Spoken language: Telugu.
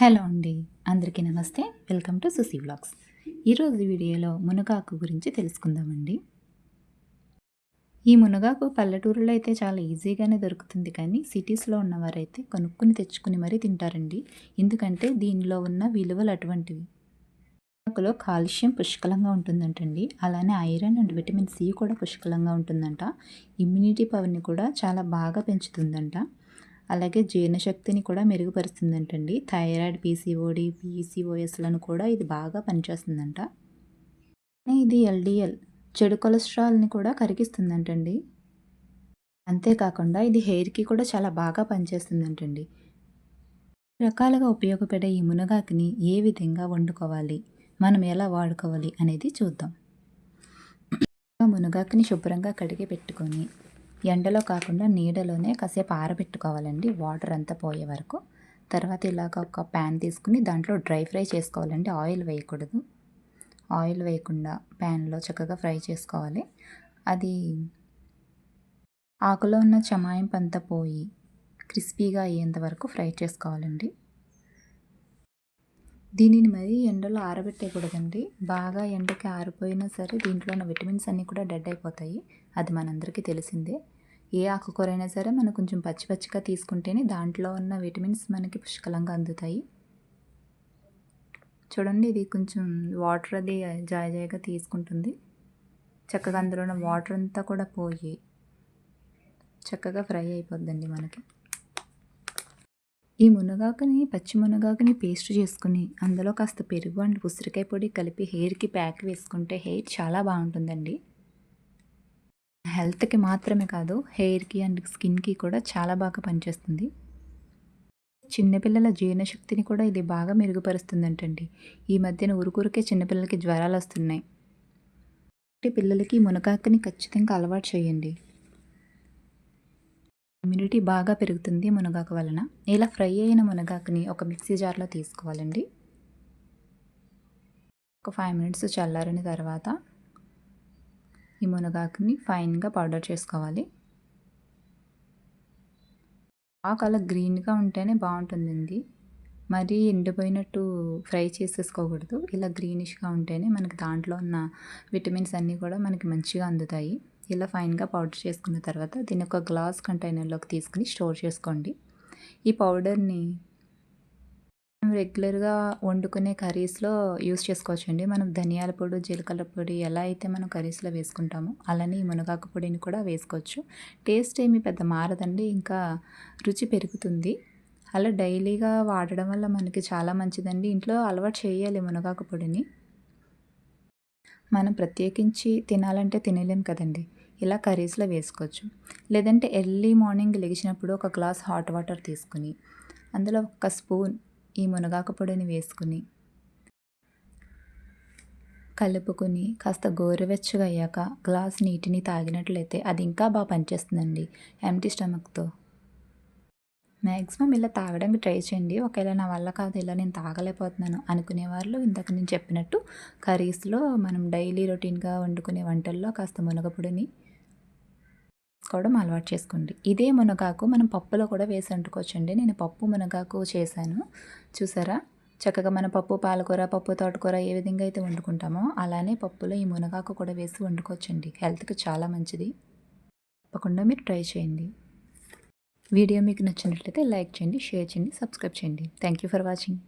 హలో అండి. అందరికీ నమస్తే. Welcome to Susi vlogs. ఈరోజు వీడియోలో మునగాకు గురించి తెలుసుకుందామండి. ఈ మునగాకు పల్లెటూరులో అయితే చాలా ఈజీగానే దొరుకుతుంది కానీ సిటీస్లో ఉన్నవారైతే కొనుక్కుని తెచ్చుకుని మరీ తింటారండి. ఎందుకంటే దీనిలో ఉన్న విలువలు అటువంటివి. మునగాకులో కాల్షియం పుష్కలంగా ఉంటుందంటండి. అలానే ఐరన్ అండ్ విటమిన్ సి కూడా పుష్కలంగా ఉంటుందంట. ఇమ్యూనిటీ పవర్ని కూడా చాలా బాగా పెంచుతుందంట. అలాగే జీర్ణశక్తిని కూడా మెరుగుపరుస్తుందంటండి. థైరాయిడ్ పీసీఓడి పీసీఓఎస్లను కూడా ఇది బాగా పనిచేస్తుందంట. ఇది ఎల్డిఎల్ చెడు కొలెస్ట్రాల్ని కూడా కరిగిస్తుందంటండి. అంతేకాకుండా ఇది హెయిర్కి కూడా చాలా బాగా పనిచేస్తుందంటండి. రకాలుగా ఉపయోగపడే ఈ మునగాకుని ఏ విధంగా వండుకోవాలి మనం ఎలా వాడుకోవాలి అనేది చూద్దాం. మునగాకుని శుభ్రంగా కడిగి పెట్టుకొని ఎండలో కాకుండా నీడలోనే కాసేపు ఆరబెట్టుకోవాలండి. వాటర్ అంతా పోయే వరకు. తర్వాత ఇలాగ ఒక ప్యాన్ తీసుకుని దాంట్లో డ్రై ఫ్రై చేసుకోవాలండి. ఆయిల్ వేయకూడదు. ఆయిల్ వేయకుండా ప్యాన్లో చక్కగా ఫ్రై చేసుకోవాలి. అది ఆకులో ఉన్న చమాయింపు అంతా పోయి క్రిస్పీగా అయ్యేంత వరకు ఫ్రై చేసుకోవాలండి. దీనిని మరీ ఎండలో ఆరబెట్టేయకూడదండి బాగా ఎండకి ఆరిపోయినా సరే దీంట్లో ఉన్న విటమిన్స్ అన్నీ కూడా డెడ్ అయిపోతాయి. అది మనందరికీ తెలిసిందే. ఏ ఆకుకూర అయినా సరే మనం కొంచెం పచ్చి పచ్చిగా తీసుకుంటేనే దాంట్లో ఉన్న విటమిన్స్ మనకి పుష్కలంగా అందుతాయి. చూడండి ఇది కొంచెం వాటర్ అది జాయ తీసుకుంటుంది. చక్కగా అందులో ఉన్న వాటర్ అంతా కూడా పోయి చక్కగా ఫ్రై అయిపోద్దండి మనకి. ఈ మునగాకుని పచ్చి మునగాకుని పేస్ట్ చేసుకుని అందులో కాస్త పెరుగు అండ్ ఉసిరికాయ పొడి కలిపి హెయిర్కి ప్యాక్ వేసుకుంటే హెయిర్ చాలా బాగుంటుందండి. హెల్త్కి మాత్రమే కాదు హెయిర్కి అండ్ స్కిన్కి కూడా చాలా బాగా పనిచేస్తుంది. చిన్నపిల్లల జీర్ణశక్తిని కూడా ఇది బాగా మెరుగుపరుస్తుందంటండి. ఈ మధ్యన ఉరుకురికే చిన్నపిల్లలకి జ్వరాలు వస్తున్నాయి. పిల్లలకి మునగాకుని ఖచ్చితంగా అలవాటు చేయండి. ఇమ్యూనిటీ బాగా పెరుగుతుంది మునగాకు వలన. ఇలా ఫ్రై అయిన మునగాకుని ఒక మిక్సీ జార్లో తీసుకోవాలండి. ఒక ఫైవ్ మినిట్స్ చల్లారిన తర్వాత ఈ మునగాకుని ఫైన్గా పౌడర్ చేసుకోవాలి. ఆకు అలా గ్రీన్గా ఉంటేనే బాగుంటుందండి. మరీ ఎండిపోయినట్టు ఫ్రై చేసేసుకోకూడదు. ఇలా గ్రీనిష్గా ఉంటేనే మనకి దాంట్లో ఉన్న విటమిన్స్ అన్నీ కూడా మనకి మంచిగా అందుతాయి. ఇలా ఫైన్గా పౌడర్ చేసుకున్న తర్వాత దీన్ని ఒక గ్లాస్ కంటైనర్లోకి తీసుకుని స్టోర్ చేసుకోండి. ఈ పౌడర్ని రెగ్యులర్గా వండుకునే కర్రీస్లో యూస్ చేసుకోవచ్చండి. మనం ధనియాల పొడి జీలకర్ర పొడి ఎలా అయితే మనం కర్రీస్లో వేసుకుంటామో అలానే ఈ మునగాకు పొడిని కూడా వేసుకోవచ్చు. టేస్ట్ ఏమి పెద్ద మారదండి ఇంకా రుచి పెరుగుతుంది. అలా డైలీగా వాడడం వల్ల మనకి చాలా మంచిదండి. ఇంట్లో అలవాటు చేయాలి మునగాకు పొడిని. మనం ప్రత్యేకించి తినాలంటే తినలేం కదండి. ఇలా కర్రీస్లో వేసుకోవచ్చు. లేదంటే ఎర్లీ మార్నింగ్ లెగిసినప్పుడు ఒక గ్లాస్ హాట్ వాటర్ తీసుకుని అందులో ఒక స్పూన్ ఈ మునగాకు పొడిని వేసుకుని కలుపుకొని కాస్త గోరువెచ్చగా అయ్యాక గ్లాస్ నీటిని తాగినట్లయితే అది ఇంకా బాగా పనిచేస్తుందండి. ఎంటీ స్టమక్తో మ్యాక్సిమం ఇలా తాగడానికి ట్రై చేయండి. ఒకవేళ నా వల్ల కాదు ఇలా నేను తాగలేకపోతున్నాను అనుకునే వాళ్ళు ఇందాక నేను చెప్పినట్టు కర్రీస్లో మనం డైలీ రొటీన్గా వండుకునే వంటల్లో కాస్త మునగపొడిని వేసుకోవడం అలవాటు చేసుకోండి. ఇదే మునగాకు మనం పప్పులో కూడా వేసి వండుకోవచ్చండి నేను పప్పు మునగాకు చేశాను. చూసారా? చక్కగా మన పప్పు పాలకూర పప్పు తోటకూర ఏ విధంగా అయితే వండుకుంటామో అలానే పప్పులో ఈ మునగాకు కూడా వేసి వండుకోవచ్చండి. హెల్త్కి చాలా మంచిది. తప్పకుండా మీరు ట్రై చేయండి. వీడియో మీకు నచ్చినట్లయితే లైక్ చేయండి షేర్ చేయండి సబ్స్క్రైబ్ చేయండి. Thank you for watching.